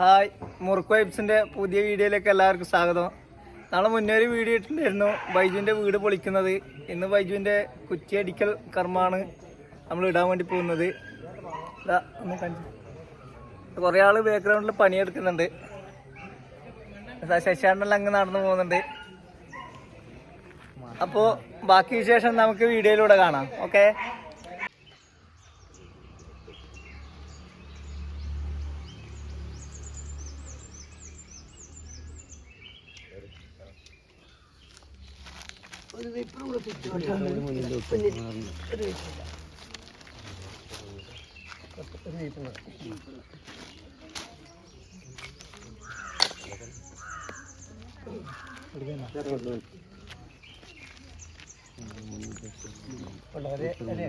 Hi മുറുക്ക് വൈബ്സിന്റെ പുതിയ വീഡിയോയിലേക്ക് എല്ലാവർക്കും സ്വാഗതം. നാളെ മുന്നേ ഒരു വീഡിയോ ഇട്ടിട്ടുണ്ടായിരുന്നു. ബൈജുവിന്റെ വീട് പൊളിക്കുന്നത്. ഇന്ന് ബൈജുവിന്റെ കുറ്റിയടിക്കൽ കർമ്മമാണ് നമ്മൾ ഇടാൻ വേണ്ടി പോകുന്നത്. കുറേ ആൾ ബാക്ക്ഗ്രൗണ്ടിൽ പണിയെടുക്കുന്നുണ്ട്. ശശാണ്ടെല്ലാം അങ്ങ് നടന്നു പോകുന്നുണ്ട്. അപ്പോൾ ബാക്കി വിശേഷം നമുക്ക് വീഡിയോയിലൂടെ കാണാം. ഓക്കെ ഒരു വിപ്പറും കൂടെ വളരെ വളരെ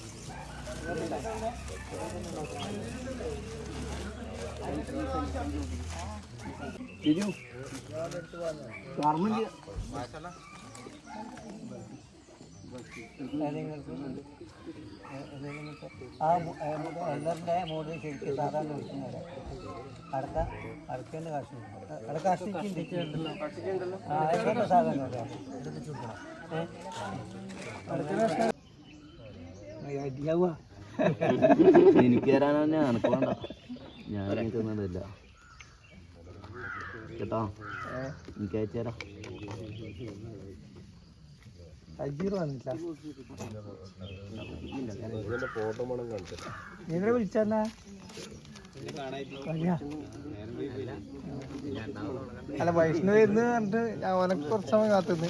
ആ എല്ലാവരുടെ മോഡൽ ശരിക്കും സാധാരണ വിൽക്കുന്നത് അടുത്ത അടുക്കേണ്ട കാശ് അവിടെ കാശിക്കുണ്ടല്ലോ ആ ആയിക്കോട്ടെ സാധാരണ അടിയാവുക എനിക്ക് തരാനോ ഞാൻ എനക്ക് വേണ്ട ഞാൻ തന്നില്ല കേട്ടോ? എനിക്ക് അയച്ചു തരാം. നിന്നെ വിളിച്ചെന്നാ അല്ല. വൈഷ്ണവ് എന്ന് പറഞ്ഞിട്ട് ഞാൻ ഓനക്ക് കുറച്ച് സമയം കാത്തുനിന്ന്.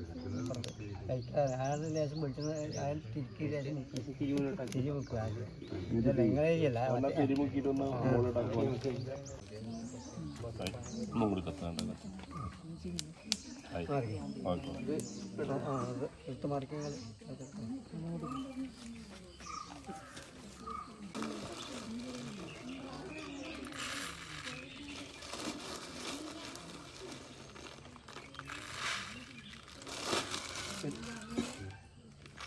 തരാനല്ല അയാളുടെ ലേശം വിളിച്ചത് അയാൾ തിരിക്കി ലേശം തിരി വെക്കുക നിങ്ങളെ എടുത്ത്.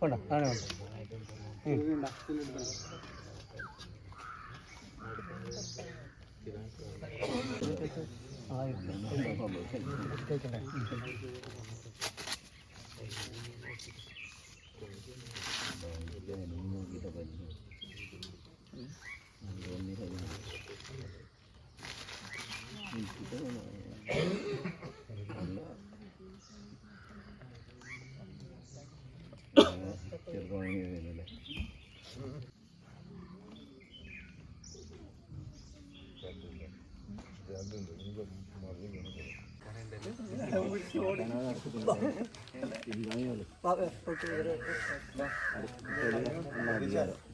കൊണ്ടോ ആണ് എല്ലാവരും എല്ലാവർക്കും കൊടുത്തേ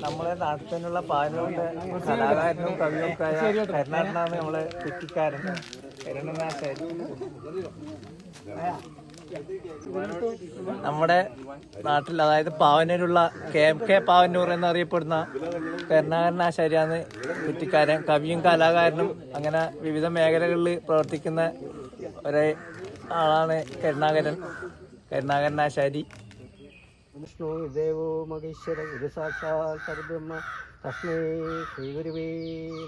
നമ്മളെ നാട്ടിൽ തന്നെയുള്ള പാലോണ്ട് കലാകാരനും കവിയൊക്കെ കരുണാടനാണ് നമ്മളെ കുറ്റിക്കാരൻ കരുണനാശാരി നമ്മുടെ നാട്ടിൽ അതായത് പാവനൂരുള്ള കെ എം കെ പാവന്നൂർ എന്നറിയപ്പെടുന്ന കരുണാകരനാശാരിയാണ് കുറ്റിക്കാരൻ കവിയും കലാകാരനും അങ്ങനെ വിവിധ മേഖലകളിൽ പ്രവർത്തിക്കുന്ന ഒരേ ആളാണ് കരുണാകരൻ കരുണാകരനാശാരി വിഷ്ണു ദേവോ മഹേശ്വര ഗുരു സാക്ഷാത് തസ്മേ ശ്രീ ശ്രീഗുരുവേ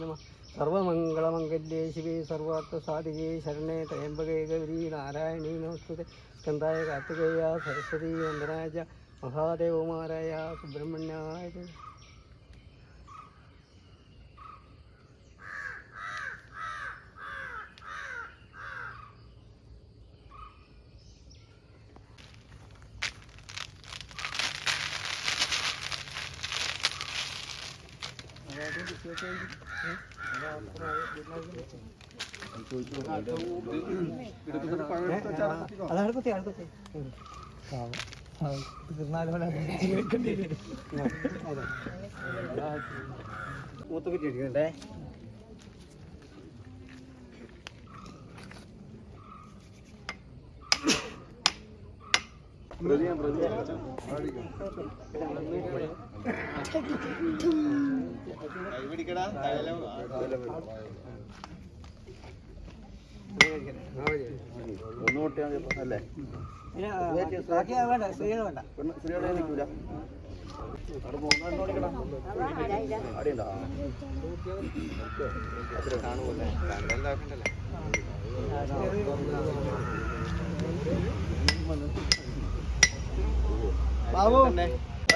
നമ. സർവമംഗളമംഗല്യേ ശിവേ സർവാർത്ഥ സാധികേ ശരണേ ത്രയംബകേ ഗൗരി നാരായണീ നമസ്തുതേ സ്കന്ധായ കാർത്തികേയ സരസ്വതി വന്ദനായ മഹാദേവകുമാരായ സുബ്രഹ്മണ്യായ ച. അത് അടുപ്പത്തെ അടുപ്പത്തെ മൂത്തൊക്കെ ചെടിക്കണ്ടേ ഒന്ന് പൊട്ടിയാൽ അല്ലേ? നിൽക്കൂല. കാണുമല്ലേ ബാബു.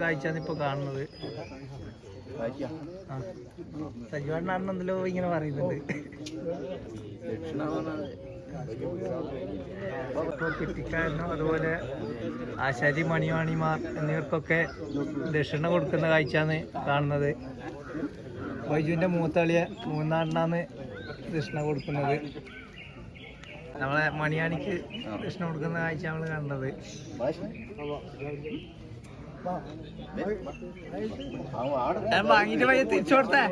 കാഴ്ചയാണ് കാണുന്നത്. സജീവണ്ണാണ്. സജീവണ്ണാണെന്നല്ലോ ഇങ്ങനെ പറയുന്നുണ്ട്. കുറ്റിക്കാരനും അതുപോലെ ആശാരി മണിവാണിമാർ എന്നിവർക്കൊക്കെ ദക്ഷിണ കൊടുക്കുന്ന കാഴ്ചയാണ് കാണുന്നത്. വൈജുവിന്റെ മൂത്തളിയെ മൂന്നാറിനാണ് ദക്ഷിണ കൊടുക്കുന്നത്. നമ്മളെ മണിയാണിക്ക് കൃഷ്ണ കൊടുക്കുന്ന കാഴ്ച നമ്മൾ കണ്ടത് വാങ്ങിട്ട് തിരിച്ചു കൊടുത്തേ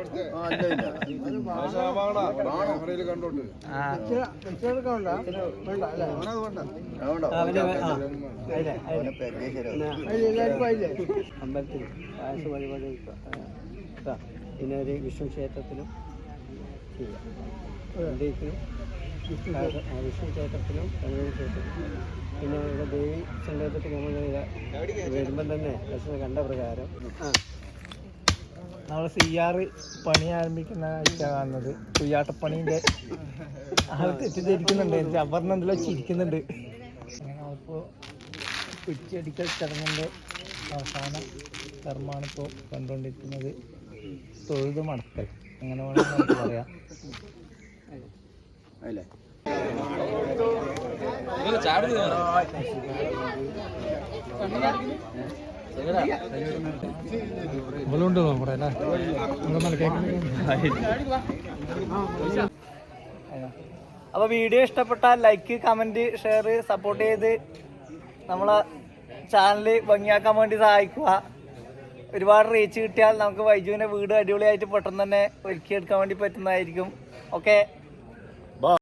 അമ്പലത്തിൽ പായസ പരിപാടി. പിന്നെ ഒരു വിഷ്ണു ക്ഷേത്രത്തിലും ഇന്ത്യക്കും വിഷ്ണു ക്ഷേത്രത്തിലും ഗണപതി ക്ഷേത്രത്തിലും. പിന്നെ ഇവിടെ ദേവി സങ്കേതത്തിൽ നമ്മൾ വരുമ്പം തന്നെ ദർശനം കണ്ട പ്രകാരം ആ. നമ്മൾ സി ആർ പണി ആരംഭിക്കുന്ന കാണുന്നത്. കുയ്യാട്ടപ്പണീന്റെ ആൾ തെറ്റിദ്ധരിക്കുന്നുണ്ട്. എനിക്ക് അപർണ എന്തെല്ലോ ചിരിക്കുന്നുണ്ട് അപ്പോൾ കുറ്റിയടിക്കൽ ചടങ്ങിന്റെ അവസാന കർമ്മമാണ് ഇപ്പോൾ കണ്ടുകൊണ്ടിരിക്കുന്നത്. തൊഴുത് മടക്കൽ. അങ്ങനെ വേണമെങ്കിൽ നമുക്ക് പറയാം. അല്ലേ? അല്ലേ? അപ്പോൾ വീഡിയോ ഇഷ്ടപ്പെട്ടാൽ ലൈക്ക് കമന്റ് ഷെയർ സപ്പോർട്ട് ചെയ്ത് നമ്മളെ ചാനൽ ഭംഗിയാക്കാൻ വേണ്ടി സഹായിക്കുക. ഒരുപാട് റീച്ച് കിട്ടിയാൽ നമുക്ക് വൈജുവിന്റെ വീട് അടിപൊളിയായിട്ട് പെട്ടെന്ന് തന്നെ ഒരുക്കിയെടുക്കാൻ വേണ്ടി പറ്റുന്നതായിരിക്കും. ഓക്കെ